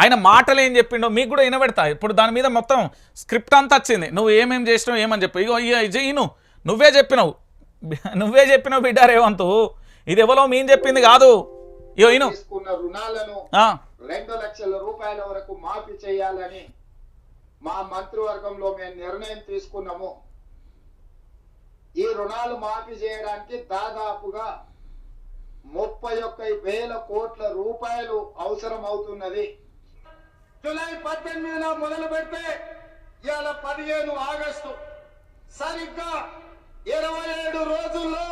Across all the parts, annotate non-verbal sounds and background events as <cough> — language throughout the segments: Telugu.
ఆయన మాటలు ఏం చెప్పిండో మీకు కూడా వినబెడతా. ఇప్పుడు దాని మీద మొత్తం స్క్రిప్ట్ అంతా వచ్చింది. నువ్వు ఏమేం చేసినావు ఏమని చెప్పి. ఇగో ఇను. నువ్వే చెప్పినావు. <laughs> నువ్వే చెప్పినావు బిడ్డ రేవంతు. ఇది ఎవరో మేము చెప్పింది కాదు. ఇగో ఇను. రెండు లక్షల రూపాయల వరకు మాఫీ చేయాలని మా మంత్రివర్గంలో మేము నిర్ణయం తీసుకున్నాము. ఈ రుణాలు మాఫీ చేయడానికి దాదాపుగా ముప్పై ఒక్క వేల కోట్ల రూపాయలు అవసరం అవుతున్నది జూలై పద్దెనిమిదిన మొదలు పెడితే ఇవాళ పదిహేను ఆగస్టు. సరిగ్గా ఇరవై ఏడు రోజుల్లో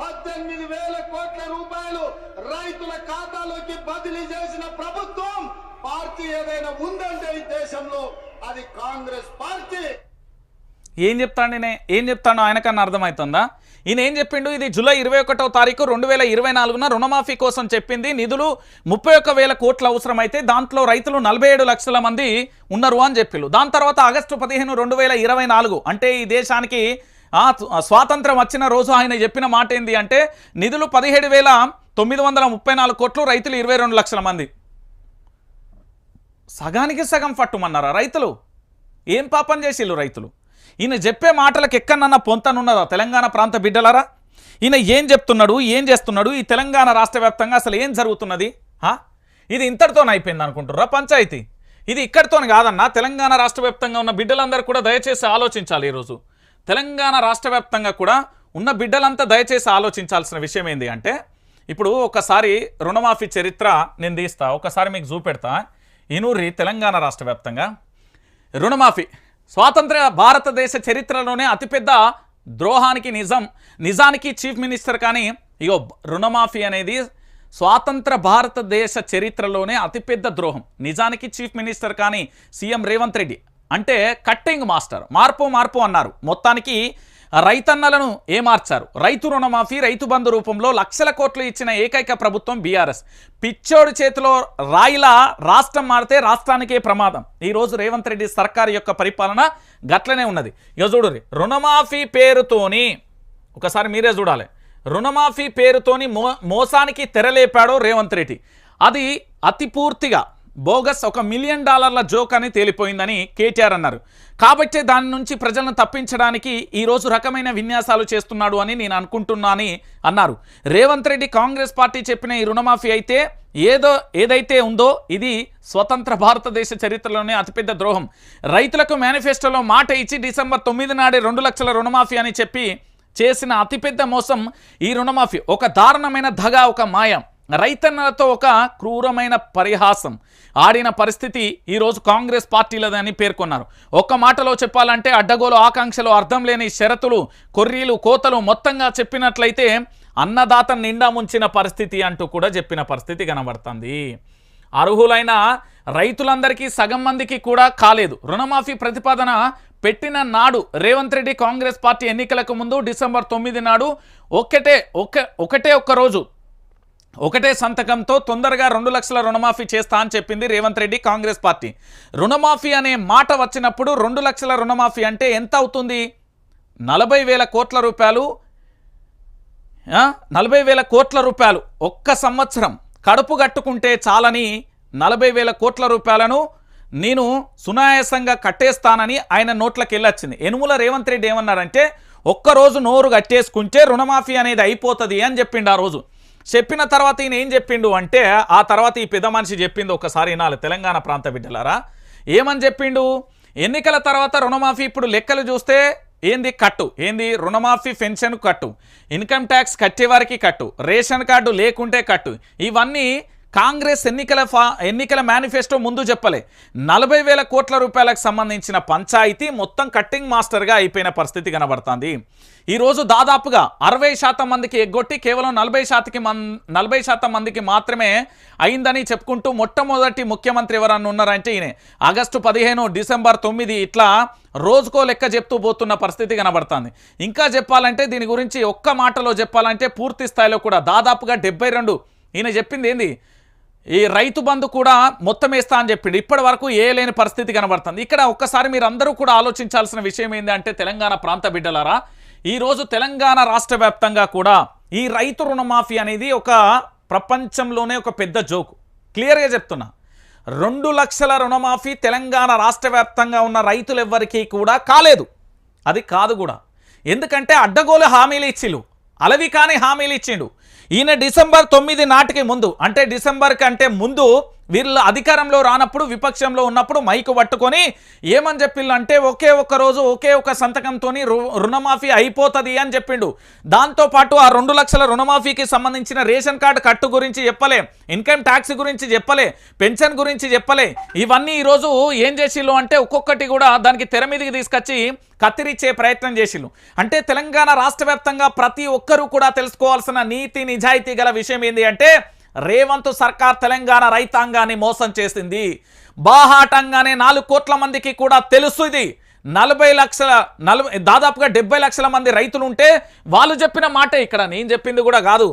పద్దెనిమిది వేల కోట్ల రూపాయలు రైతుల ఖాతాలోకి బదిలీ చేసిన ప్రభుత్వం పార్టీ ఏదైనా ఉందంటే ఈ దేశంలో అది కాంగ్రెస్ పార్టీ. ఏం చెప్తాడు ఏం చెప్తాడో ఆయనకన్నా అర్థమవుతుందా ఈయన ఏం చెప్పిండు? ఇది జూలై ఇరవై ఒకటో తారీఖు రెండు వేల ఇరవై నాలుగున రుణమాఫీ కోసం చెప్పింది. నిధులు ముప్పై ఒక్క వేల కోట్లు అవసరమైతే దాంట్లో రైతులు నలభై ఏడు లక్షల మంది ఉన్నారు అని చెప్పిళ్ళు. దాని తర్వాత ఆగస్టు పదిహేను రెండు వేల ఇరవై నాలుగు అంటే ఈ దేశానికి స్వాతంత్రం వచ్చిన రోజు ఆయన చెప్పిన మాట ఏంది అంటే నిధులు పదిహేడు వేల తొమ్మిది వందల ముప్పై నాలుగు కోట్లు రైతులు ఇరవై రెండు లక్షల మంది. సగానికి సగం పట్టుమన్నారా రైతులు? ఏం పాపం చేసిళ్ళు రైతులు? ఈయన చెప్పే మాటలకు ఎక్కడన్నా పొంతనున్నదా తెలంగాణ ప్రాంత బిడ్డలారా? ఈయన ఏం చెప్తున్నాడు ఏం చేస్తున్నాడు? ఈ తెలంగాణ రాష్ట్ర వ్యాప్తంగా అసలు ఏం జరుగుతున్నది? హా? ఇది ఇంతటితోనే అయిపోయింది అనుకుంటుర్రా పంచాయతీ? ఇది ఇక్కడితోనే కాదన్నా తెలంగాణ రాష్ట్ర వ్యాప్తంగా ఉన్న బిడ్డలందరూ కూడా దయచేసి ఆలోచించాలి ఈరోజు. తెలంగాణ రాష్ట్ర కూడా ఉన్న బిడ్డలంతా దయచేసి ఆలోచించాల్సిన విషయం ఏంటి అంటే ఇప్పుడు ఒకసారి రుణమాఫీ చరిత్ర నేను తీస్తా ఒకసారి మీకు చూపెడతా. ఇనూరి తెలంగాణ రాష్ట్ర వ్యాప్తంగా రుణమాఫీ స్వాతంత్ర భారతదేశ చరిత్రలోనే అతిపెద్ద ద్రోహానికి నిజం. నిజానికి చీఫ్ మినిస్టర్ కానీ ఇగో రుణమాఫీ అనేది స్వాతంత్ర భారతదేశ చరిత్రలోనే అతిపెద్ద ద్రోహం. నిజానికి చీఫ్ మినిస్టర్ కానీ సీఎం రేవంత్ రెడ్డి అంటే కట్టింగ్ మాస్టర్. మార్పు మార్పు అన్నారు. మొత్తానికి రైతన్నలను ఏమార్చారు? రైతు రుణమాఫీ రైతు బంధు రూపంలో లక్షల కోట్లు ఇచ్చిన ఏకైక ప్రభుత్వం బీఆర్ఎస్. పిచ్చోడు చేతిలో రాయిలా రాష్ట్రం మారితే రాష్ట్రానికే ప్రమాదం. ఈరోజు రేవంత్ రెడ్డి సర్కారు యొక్క పరిపాలన గట్లనే ఉన్నది. ఇక చూడు రుణమాఫీ పేరుతోని ఒకసారి మీరే చూడాలి. రుణమాఫీ పేరుతోని మో మోసానికి తెరలేపాడో రేవంత్ రెడ్డి. అది అతి పూర్తిగా బోగస్ ఒక మిలియన్ డాలర్ల జోక్ అని తేలిపోయిందని కేటీఆర్ అన్నారు. కాబట్టే దాని నుంచి ప్రజలను తప్పించడానికి ఈరోజు రకమైన విన్యాసాలు చేస్తున్నాడు అని నేను అనుకుంటున్నా అని అన్నారు. రేవంత్ రెడ్డి కాంగ్రెస్ పార్టీ చెప్పిన ఈ రుణమాఫీ అయితే ఏదో ఏదైతే ఉందో ఇది స్వతంత్ర భారతదేశ చరిత్రలోనే అతిపెద్ద ద్రోహం. రైతులకు మేనిఫెస్టోలో మాట ఇచ్చి డిసెంబర్ తొమ్మిది నాడే రెండు లక్షల రుణమాఫీ అని చెప్పి చేసిన అతిపెద్ద మోసం ఈ రుణమాఫీ. ఒక దారుణమైన దగ ఒక మాయం. రైతన్నలతో ఒక క్రూరమైన పరిహాసం. ఆడిన పరిస్థితి ఈరోజు కాంగ్రెస్ పార్టీలదని పేర్కొన్నారు. ఒక్క మాటలో చెప్పాలంటే అడ్డగోలు ఆకాంక్షలు అర్థం లేని షరతులు కొర్రీలు కోతలు మొత్తంగా చెప్పినట్లయితే అన్నదాత నిండా ముంచిన పరిస్థితి అంటూ కూడా చెప్పిన పరిస్థితి కనబడుతుంది. అర్హులైన రైతులందరికీ సగం మందికి కూడా కాలేదు. రుణమాఫీ ప్రతిపాదన పెట్టిన నాడు రేవంత్ రెడ్డి కాంగ్రెస్ పార్టీ ఎన్నికలకు ముందు డిసెంబర్ తొమ్మిది నాడు ఒకటే ఒక ఒకటే ఒక్క రోజు ఒకటే సంతకంతో తొందరగా రెండు లక్షల రుణమాఫీ చేస్తా అని చెప్పింది రేవంత్ రెడ్డి కాంగ్రెస్ పార్టీ. రుణమాఫీ అనే మాట వచ్చినప్పుడు రెండు లక్షల రుణమాఫీ అంటే ఎంత అవుతుంది? నలభై వేల కోట్ల రూపాయలు నలభై వేల కోట్ల రూపాయలు ఒక్క సంవత్సరం కడుపు కట్టుకుంటే చాలని నలభై వేల కోట్ల రూపాయలను నేను సునాయాసంగా కట్టేస్తానని ఆయన నోట్లకి వెళ్ళొచ్చింది. ఎనుముల రేవంత్ రెడ్డి ఏమన్నారంటే ఒక్కరోజు నోరు కట్టేసుకుంటే రుణమాఫీ అనేది అయిపోతుంది అని చెప్పిండు ఆ రోజు. చెప్పిన తర్వాత ఈయన ఏం చెప్పిండు అంటే ఆ తర్వాత ఈ పెద్ద మనిషి చెప్పింది ఒకసారి నాలుగు తెలంగాణ ప్రాంత బిడ్డలారా. ఏమని చెప్పిండు? ఎన్నికల తర్వాత రుణమాఫీ ఇప్పుడు లెక్కలు చూస్తే ఏంది కట్టు ఏంది రుణమాఫీ పెన్షన్ కట్టు ఇన్కమ్ ట్యాక్స్ కట్టేవారికి కట్టు రేషన్ కార్డు లేకుంటే కట్టు ఇవన్నీ కాంగ్రెస్ ఎన్నికల ఫా ఎన్నికల మేనిఫెస్టో ముందు చెప్పలే. నలభై వేల కోట్ల రూపాయలకు సంబంధించిన పంచాయతీ మొత్తం కట్టింగ్ మాస్టర్గా అయిపోయిన పరిస్థితి కనబడుతుంది. ఈరోజు దాదాపుగా అరవై శాతం మందికి ఎగ్గొట్టి కేవలం నలభై శాతకి మన్ నలభై శాతం మందికి మాత్రమే అయిందని చెప్పుకుంటూ మొట్టమొదటి ముఖ్యమంత్రి ఎవరన్నా ఉన్నారంటే ఈయనే. ఆగస్టు పదిహేను డిసెంబర్ తొమ్మిది ఇట్లా రోజుకో లెక్క చెప్తూ పోతున్న పరిస్థితి కనబడుతుంది. ఇంకా చెప్పాలంటే దీని గురించి ఒక్క మాటలో చెప్పాలంటే పూర్తి స్థాయిలో కూడా దాదాపుగా డెబ్బై రెండు ఈయన చెప్పింది ఏంది? ఈ రైతు బంధు కూడా మొత్తం వేస్తా అని చెప్పిండు. ఇప్పటి వరకు ఏ లేని పరిస్థితి కనబడుతుంది. ఇక్కడ ఒక్కసారి మీరు అందరూ కూడా ఆలోచించాల్సిన విషయం ఏంటంటే తెలంగాణ ప్రాంత బిడ్డలారా ఈరోజు తెలంగాణ రాష్ట్ర వ్యాప్తంగా కూడా ఈ రైతు రుణమాఫీ అనేది ఒక ప్రపంచంలోనే ఒక పెద్ద జోకు. క్లియర్గా చెప్తున్నా. రెండు లక్షల రుణమాఫీ తెలంగాణ రాష్ట్ర వ్యాప్తంగా ఉన్న రైతులు ఎవ్వరికీ కూడా కాలేదు. అది కాదు కూడా. ఎందుకంటే అడ్డగోలు హామీలు ఇచ్చిళ్ళు. అలవి కాని హామీలు ఇచ్చిండు ఈయన డిసెంబర్ తొమ్మిది నాటికి ముందు అంటే డిసెంబర్ కంటే ముందు వీళ్ళు అధికారంలో రానప్పుడు విపక్షంలో ఉన్నప్పుడు మైకు పట్టుకొని ఏమని చెప్పిండు అంటే ఒకే ఒక్క రోజు ఒకే ఒక సంతకంతో రుణమాఫీ అయిపోతుంది అని చెప్పిండు. దాంతోపాటు ఆ రెండు లక్షల రుణమాఫీకి సంబంధించిన రేషన్ కార్డు కట్టు గురించి చెప్పలే ఇన్కమ్ ట్యాక్స్ గురించి చెప్పలే పెన్షన్ గురించి చెప్పలే. ఇవన్నీ ఈరోజు ఏం చేసిళ్ళు అంటే ఒక్కొక్కటి కూడా దానికి తెర మీదకి తీసుకొచ్చి కత్తిరిచ్చే ప్రయత్నం చేసిళ్ళు. అంటే తెలంగాణ రాష్ట్ర ప్రతి ఒక్కరూ కూడా తెలుసుకోవాల్సిన నీతి నిజాయితీ గల విషయం ఏంటి అంటే రేవంత్ సర్కార్ తెలంగాణ రైతాంగాన్ని మోసం చేసింది. బాహాటంగానే నాలుగు కోట్ల మందికి కూడా తెలుసు ఇది. నలభై లక్షల నలభై దాదాపుగా డెబ్బై లక్షల మంది రైతులు ఉంటే వాళ్ళు చెప్పిన మాటే ఇక్కడ. నేను చెప్పింది కూడా కాదు.